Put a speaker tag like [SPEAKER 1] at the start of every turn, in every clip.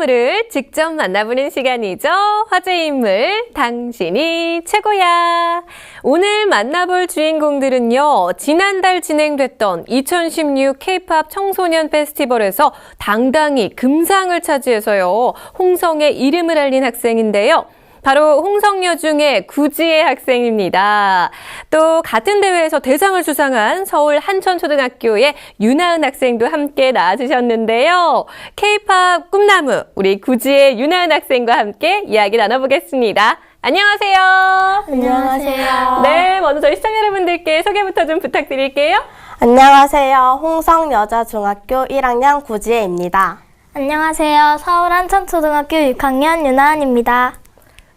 [SPEAKER 1] 인물을 직접 만나보는 시간이죠. 화제 인물, 당신이 최고야. 오늘 만나볼 주인공들은요, 지난달 진행됐던 2016 K-팝 청소년 페스티벌에서 당당히 금상을 차지해서요, 홍성의 이름을 알린 학생인데요. 바로 홍성여 중의 구지혜 학생입니다. 또 같은 대회에서 대상을 수상한 서울 한천초등학교의 윤하은 학생도 함께 나와주셨는데요. K-팝 꿈나무 우리 구지혜 윤하은 학생과 함께 이야기 나눠보겠습니다. 안녕하세요.
[SPEAKER 2] 안녕하세요.
[SPEAKER 1] 네, 먼저 저희 시청자 여러분들께 소개부터 좀 부탁드릴게요.
[SPEAKER 2] 안녕하세요. 홍성여자중학교 1학년 구지혜입니다.
[SPEAKER 3] 안녕하세요. 서울 한천초등학교 6학년 윤하은입니다.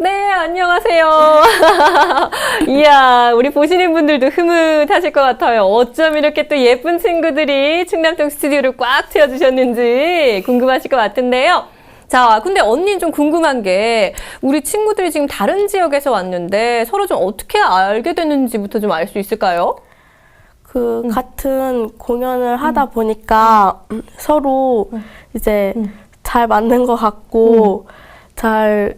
[SPEAKER 1] 네, 안녕하세요. 이야, 우리 보시는 분들도 흐뭇하실 것 같아요. 어쩜 이렇게 또 예쁜 친구들이 충남동 스튜디오를 꽉 채워주셨는지 궁금하실 것 같은데요. 자, 근데 언니 좀 궁금한 게 우리 친구들이 지금 다른 지역에서 왔는데 서로 좀 어떻게 알게 됐는지부터 좀 알 수 있을까요?
[SPEAKER 2] 그 같은 공연을 하다 보니까 음, 서로 이제 잘 맞는 것 같고 잘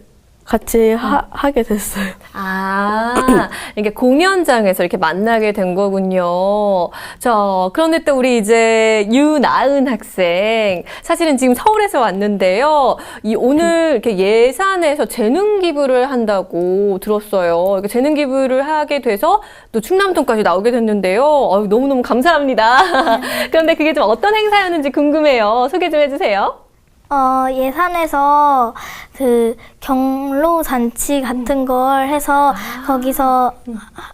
[SPEAKER 2] 같이 하, 하게 됐어요.
[SPEAKER 1] 아, 이게 공연장에서 이렇게 만나게 된 거군요. 자, 그런데 또 우리 이제 유나은 학생. 사실은 지금 서울에서 왔는데요. 이 오늘 이렇게 예산에서 재능 기부를 한다고 들었어요. 이렇게 재능 기부를 하게 돼서 또 충남동까지 나오게 됐는데요. 아유, 너무너무 감사합니다. 그런데 그게 좀 어떤 행사였는지 궁금해요. 소개 좀 해주세요.
[SPEAKER 3] 어, 예산에서 그 경로 잔치 같은 걸 해서 거기서 하-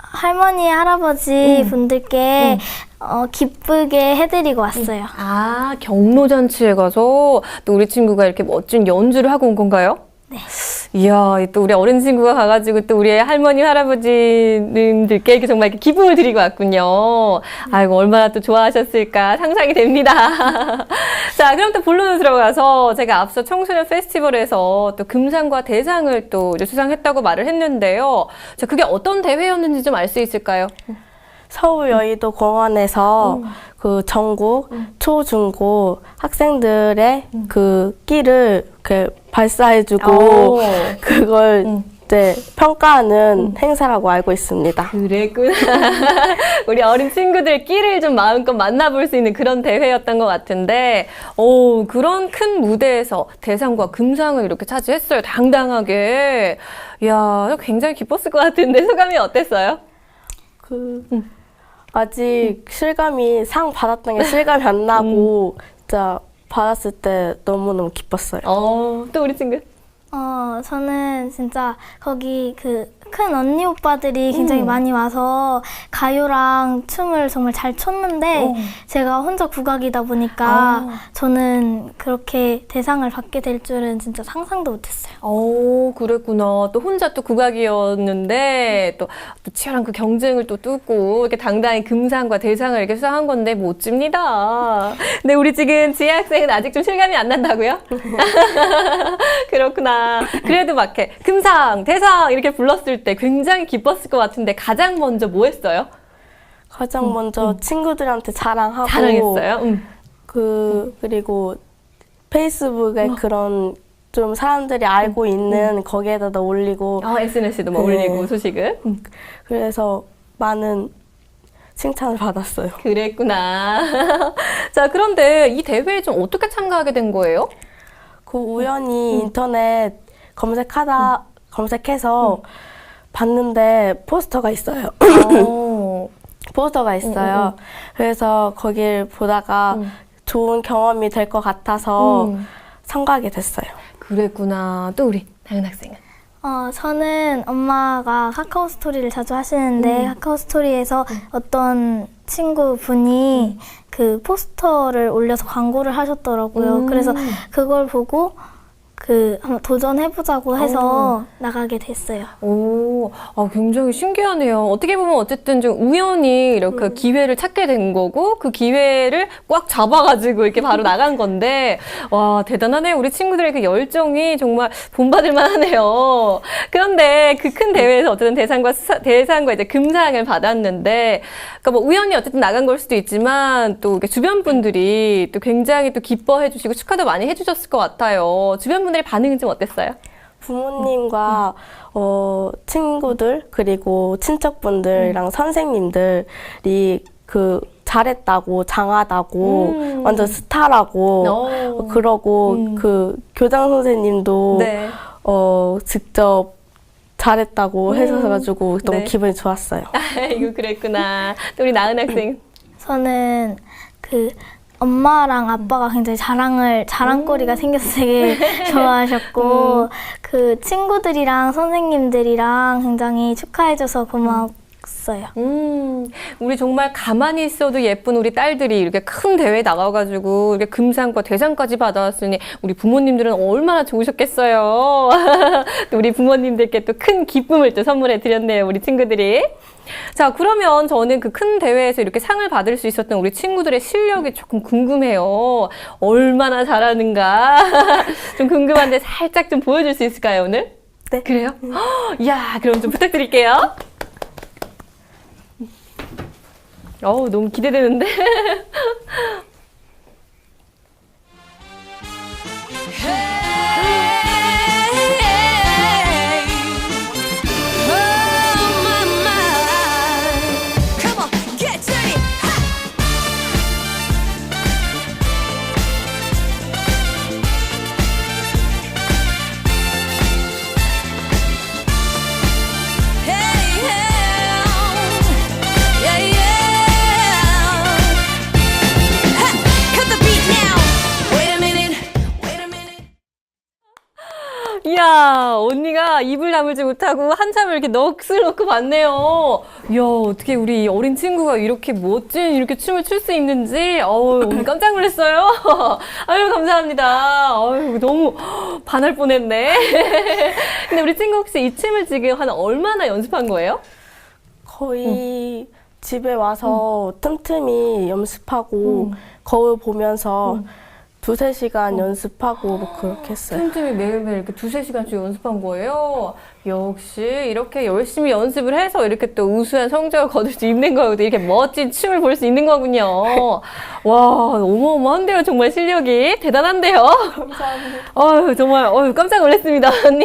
[SPEAKER 3] 할머니, 할아버지 분들께 어, 기쁘게 해드리고 왔어요.
[SPEAKER 1] 아, 경로잔치에 가서 또 우리 친구가 이렇게 멋진 연주를 하고 온 건가요?
[SPEAKER 3] 네.
[SPEAKER 1] 이야, 또 우리 어린 친구가 가가지고 또 우리 할머니, 할아버지님들께 이렇게 정말 이렇게 기쁨을 드리고 왔군요. 아이고, 얼마나 또 좋아하셨을까 상상이 됩니다. 자, 그럼 또 본론으로 들어가서 제가 앞서 청소년 페스티벌에서 또 금상과 대상을 또 수상했다고 말을 했는데요. 자, 그게 어떤 대회였는지 좀 알 수 있을까요?
[SPEAKER 2] 서울 여의도 공원에서 그 전국 초중고 학생들의 그 끼를 그 발사해주고
[SPEAKER 1] 오.
[SPEAKER 2] 그걸 이제 평가하는 행사라고 알고 있습니다.
[SPEAKER 1] 그랬구나. 우리 어린 친구들 끼를 좀 마음껏 만나볼 수 있는 그런 대회였던 것 같은데, 오, 그런 큰 무대에서 대상과 금상을 이렇게 차지했어요. 당당하게. 이야, 굉장히 기뻤을 것 같은데, 소감이 어땠어요?
[SPEAKER 2] 그 아직 실감이 상 받았던 게 실감이 안 나고 진짜 받았을 때 너무너무 기뻤어요.
[SPEAKER 1] 어, 또 우리 친구.
[SPEAKER 3] 어, 저는 진짜 거기 그 큰 언니 오빠들이 굉장히 많이 와서 가요랑 춤을 정말 잘 췄는데 제가 혼자 국악이다 보니까 저는 그렇게 대상을 받게 될 줄은 진짜 상상도 못했어요.
[SPEAKER 1] 오, 그랬구나. 또 혼자 또 국악이었는데, 또, 또 치열한 그 경쟁을 또 뚫고, 이렇게 당당히 금상과 대상을 이렇게 수상한 건데, 멋집니다. 근데 우리 지금 지혜 학생은 아직 좀 실감이 안 난다고요? 그렇구나. 그래도 막 이렇게 금상, 대상 이렇게 불렀을 때 굉장히 기뻤을 것 같은데, 가장 먼저 뭐 했어요?
[SPEAKER 2] 가장 먼저 친구들한테 자랑하고
[SPEAKER 1] 자랑했어요? 음.
[SPEAKER 2] 그 그리고 페이스북에 그런 좀 사람들이 알고 있는 거기에다가 올리고
[SPEAKER 1] 아, SNS에도 뭐
[SPEAKER 2] 네.
[SPEAKER 1] 올리고 소식을. 음.
[SPEAKER 2] 그래서 많은 칭찬을 받았어요.
[SPEAKER 1] 그랬구나. 자, 그런데 이 대회에 좀 어떻게 참가하게 된 거예요?
[SPEAKER 2] 그 우연히 인터넷 검색하다 검색해서 봤는데 포스터가 있어요.
[SPEAKER 1] 어.
[SPEAKER 2] 포스터가 있어요. 그래서 거길 보다가 좋은 경험이 될 것 같아서
[SPEAKER 1] 음.
[SPEAKER 2] 참가하게 됐어요.
[SPEAKER 1] 그랬구나. 또 우리 다은 학생은.
[SPEAKER 3] 어, 저는 엄마가 카카오 스토리를 자주 하시는데 카카오 스토리에서 어떤 친구분이 그 포스터를 올려서 광고를 하셨더라고요.
[SPEAKER 1] 음.
[SPEAKER 3] 그래서 그걸 보고 그 한번 도전해보자고 해서 나가게 됐어요.
[SPEAKER 1] 오, 아, 굉장히 신기하네요. 어떻게 보면 어쨌든 좀 우연히 이렇게 기회를 찾게 된 거고, 그 기회를 꽉 잡아가지고 이렇게 바로 나간 건데, 와, 대단하네요. 우리 친구들의 그 열정이 정말 본받을만 하네요. 그런데 그 큰 대회에서 어쨌든 대상과 수사- 대상과 이제 금상을 받았는데, 그러니까 뭐 우연히 어쨌든 나간 걸 수도 있지만, 또 이렇게 주변 분들이 또 굉장히 또 기뻐해 주시고 축하도 많이 해 주셨을 것 같아요. 주변 분들 의 반응은 좀 어땠어요?
[SPEAKER 2] 부모님과 어, 친구들 그리고 친척분들이랑 선생님들이 그 잘했다고 장하다고
[SPEAKER 1] 음.
[SPEAKER 2] 완전 스타라고
[SPEAKER 1] 어.
[SPEAKER 2] 그러고
[SPEAKER 1] 음.
[SPEAKER 2] 그 교장 선생님도
[SPEAKER 1] 네.
[SPEAKER 2] 어, 직접 잘했다고
[SPEAKER 1] 음.
[SPEAKER 2] 해서 가지고 너무
[SPEAKER 1] 네.
[SPEAKER 2] 기분이 좋았어요.
[SPEAKER 1] 아이고 그랬구나. 또 우리 나은 학생.
[SPEAKER 3] 저는 그 엄마랑 아빠가 굉장히 자랑을 자랑거리가 생겨서 되게 좋아하셨고 그 친구들이랑 선생님들이랑 굉장히 축하해줘서 고마웠 어요.
[SPEAKER 1] 음, 우리 정말 가만히 있어도 예쁜 우리 딸들이 이렇게 큰 대회에 나가가지고 이렇게 금상과 대상까지 받아왔으니 우리 부모님들은 얼마나 좋으셨겠어요. 또 우리 부모님들께 또 큰 기쁨을 또 선물해 드렸네요, 우리 친구들이. 자, 그러면 저는 그 큰 대회에서 이렇게 상을 받을 수 있었던 우리 친구들의 실력이 조금 궁금해요. 얼마나 잘하는가. 좀 궁금한데 살짝 좀 보여줄 수 있을까요, 오늘?
[SPEAKER 2] 네.
[SPEAKER 1] 그래요? 이야, 그럼 좀 부탁드릴게요. 어우, 너무 기대되는데? 입을 다물지 못하고 한참을 이렇게 넋을 놓고 봤네요. 이야, 어떻게 우리 이 어린 친구가 이렇게 멋진 이렇게 춤을 출 수 있는지, 어우, 오늘 깜짝 놀랐어요. 아유, 감사합니다. 아유, 너무 반할 뻔 했네. 근데 우리 친구 혹시 이 춤을 지금 한 얼마나 연습한 거예요?
[SPEAKER 2] 거의 집에 와서 틈틈이 연습하고 거울 보면서 두세 시간 연습하고 뭐 그렇게 했어요.
[SPEAKER 1] 틈틈이 매일매일 이렇게 두세 시간씩 연습한 거예요. 역시 이렇게 열심히 연습을 해서 이렇게 또 우수한 성적을 거둘 수 있는 거고 이렇게 멋진 춤을 볼 수 있는 거군요. 와, 어마어마한데요. 정말 실력이. 대단한데요.
[SPEAKER 2] 감사합니다.
[SPEAKER 1] 어휴, 정말, 어휴, 깜짝 놀랐습니다, 언니.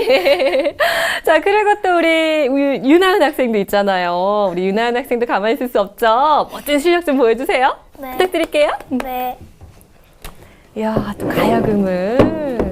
[SPEAKER 1] 자, 그리고 또 우리 유- 유나은 학생도 있잖아요. 우리 유나은 학생도 가만히 있을 수 없죠. 멋진 실력 좀 보여주세요.
[SPEAKER 3] 네.
[SPEAKER 1] 부탁드릴게요.
[SPEAKER 3] 네.
[SPEAKER 1] 이야, 또 가야금을.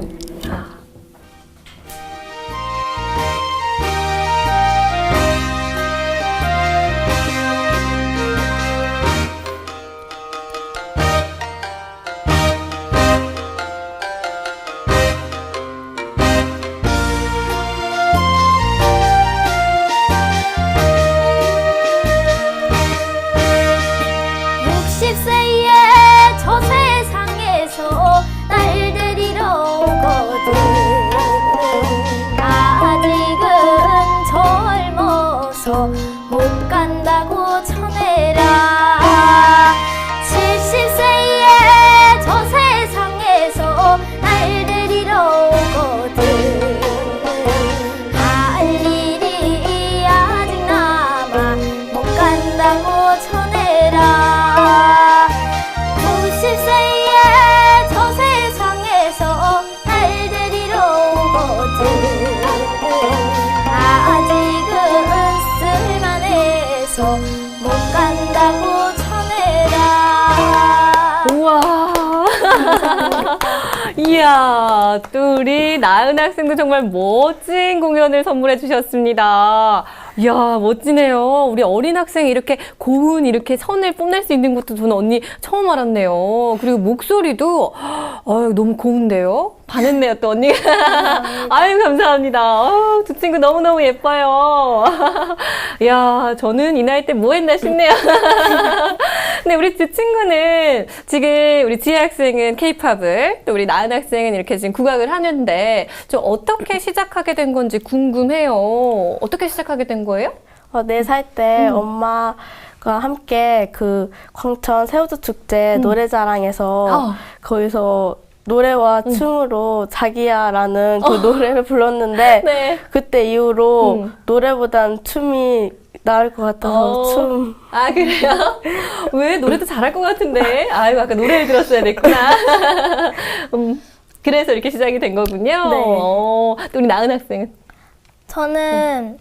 [SPEAKER 1] 이야, 또 우리 나은 학생도 정말 멋진 공연을 선물해 주셨습니다. 이야, 멋지네요. 우리 어린 학생이 이렇게 고운 이렇게 선을 뽐낼 수 있는 것도 저는 언니 처음 알았네요. 그리고 목소리도, 아유, 너무 고운데요? 반했네요, 또 언니가. 아유, 감사합니다. 어, 두 친구 너무너무 예뻐요. 야, 저는 이 나이 때 뭐 했나 싶네요. 근데 우리 두 친구는 지금 우리 지혜 학생은 케이팝을 또 우리 나은 학생은 이렇게 지금 국악을 하는데 좀 어떻게 시작하게 된 건지 궁금해요. 어떻게 시작하게 된 거예요?
[SPEAKER 2] 어, 네살때 엄마 가 함께 그 광천 새우젓 축제 노래자랑에서
[SPEAKER 1] 어.
[SPEAKER 2] 거기서 노래와 춤으로 자기야라는 그 노래를 불렀는데
[SPEAKER 1] 네.
[SPEAKER 2] 그때 이후로
[SPEAKER 1] 음.
[SPEAKER 2] 노래보단 춤이 나을 것 같아서
[SPEAKER 1] 어.
[SPEAKER 2] 춤
[SPEAKER 1] 아, 그래요? 왜? 노래도 잘할 것 같은데. 아이고, 아까 노래를 들었어야 됐구나. 음, 그래서 이렇게 시작이 된 거군요.
[SPEAKER 2] 네.
[SPEAKER 1] 어, 또 우리 나은 학생은?
[SPEAKER 3] 저는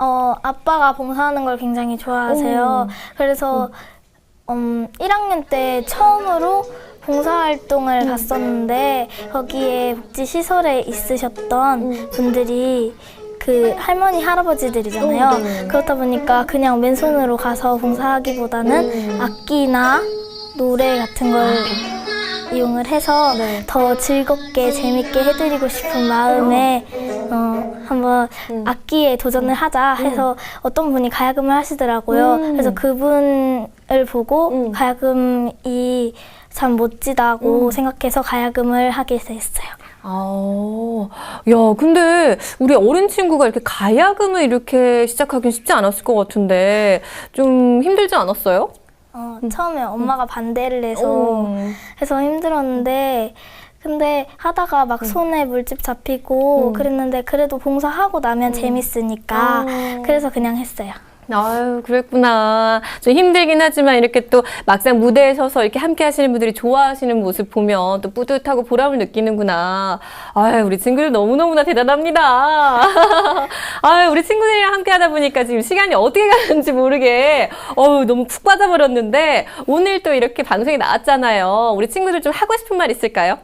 [SPEAKER 3] 어, 아빠가 봉사하는 걸 굉장히 좋아하세요. 그래서 음, 1학년 때 처음으로 봉사활동을 갔었는데 거기에 복지시설에 있으셨던 분들이 그 할머니 할아버지들이잖아요. 그렇다 보니까 그냥 맨손으로 가서 봉사하기보다는 악기나 노래 같은 걸 이용을 해서 더 즐겁게 재밌게 해드리고 싶은 마음에 어, 한번 악기에 도전을 하자 해서 어떤 분이 가야금을 하시더라고요. 그래서 그분을 보고 가야금이 참 멋지다고 생각해서 가야금을 하게 됐어요.
[SPEAKER 1] 아, 야, 근데 우리 어린 친구가 이렇게 가야금을 이렇게 시작하긴 쉽지 않았을 것 같은데 좀 힘들지 않았어요?
[SPEAKER 3] 어, 처음에 엄마가 반대를 해서
[SPEAKER 1] 어.
[SPEAKER 3] 해서 힘들었는데 근데 하다가 막 손에 물집 잡히고 그랬는데 그래도 봉사하고 나면 재밌으니까 그래서 그냥 했어요.
[SPEAKER 1] 아유, 그랬구나. 좀 힘들긴 하지만 이렇게 또 막상 무대에 서서 이렇게 함께 하시는 분들이 좋아하시는 모습 보면 또 뿌듯하고 보람을 느끼는구나. 아유, 우리 친구들 너무너무나 대단합니다. 아유, 우리 친구들이랑 함께 하다 보니까 지금 시간이 어떻게 가는지 모르게, 어우, 너무 푹 빠져버렸는데, 오늘 또 이렇게 방송에 나왔잖아요. 우리 친구들 좀 하고 싶은 말 있을까요?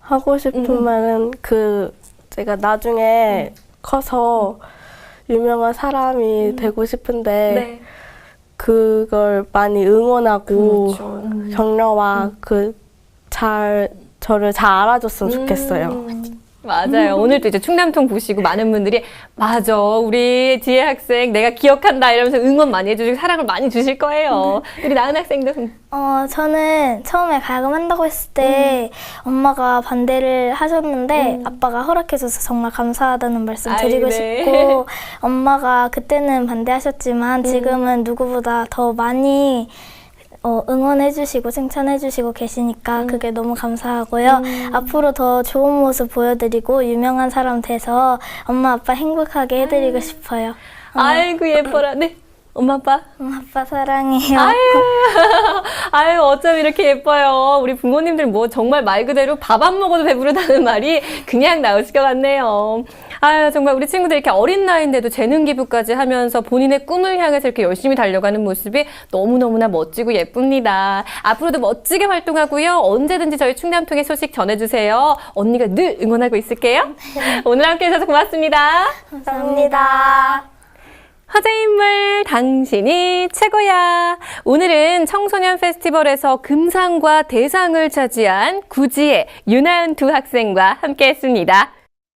[SPEAKER 2] 하고 싶은 말은 그 제가 나중에 커서 유명한 사람이 되고 싶은데 그걸 많이 응원하고 격려와 그 잘 저를 잘 알아줬으면 좋겠어요.
[SPEAKER 1] 맞아요. 오늘도 이제 충남통 보시고 많은 분들이 맞아 우리 지혜 학생 내가 기억한다 이러면서 응원 많이 해주시고 사랑을 많이 주실 거예요. 우리 나은 학생도
[SPEAKER 3] 어, 저는 처음에 가야금 한다고 했을 때 엄마가 반대를 하셨는데 아빠가 허락해줘서 정말 감사하다는 말씀
[SPEAKER 1] 아이,
[SPEAKER 3] 드리고
[SPEAKER 1] 네.
[SPEAKER 3] 싶고 엄마가 그때는 반대하셨지만 지금은 누구보다 더 많이 어, 응원해주시고 칭찬해주시고 계시니까 그게 너무 감사하고요. 앞으로 더 좋은 모습 보여드리고 유명한 사람 돼서 엄마 아빠 행복하게 해드리고 싶어요.
[SPEAKER 1] 아이고 예뻐라. 네 엄마 아빠.
[SPEAKER 3] 엄마 아빠 사랑해요.
[SPEAKER 1] 아유, 아유, 어쩜 이렇게 예뻐요. 우리 부모님들 뭐 정말 말 그대로 밥 안 먹어도 배부르다는 말이 그냥 나오실 것 같네요. 아유, 정말 우리 친구들 이렇게 어린 나이인데도 재능 기부까지 하면서 본인의 꿈을 향해서 이렇게 열심히 달려가는 모습이 너무너무나 멋지고 예쁩니다. 앞으로도 멋지게 활동하고요. 언제든지 저희 충남통의 소식 전해주세요. 언니가 늘 응원하고 있을게요. 오늘 함께 해주셔서 고맙습니다.
[SPEAKER 3] 감사합니다.
[SPEAKER 1] 화제 인물 당신이 최고야. 오늘은 청소년 페스티벌에서 금상과 대상을 차지한 구지의 유나은 두 학생과 함께 했습니다.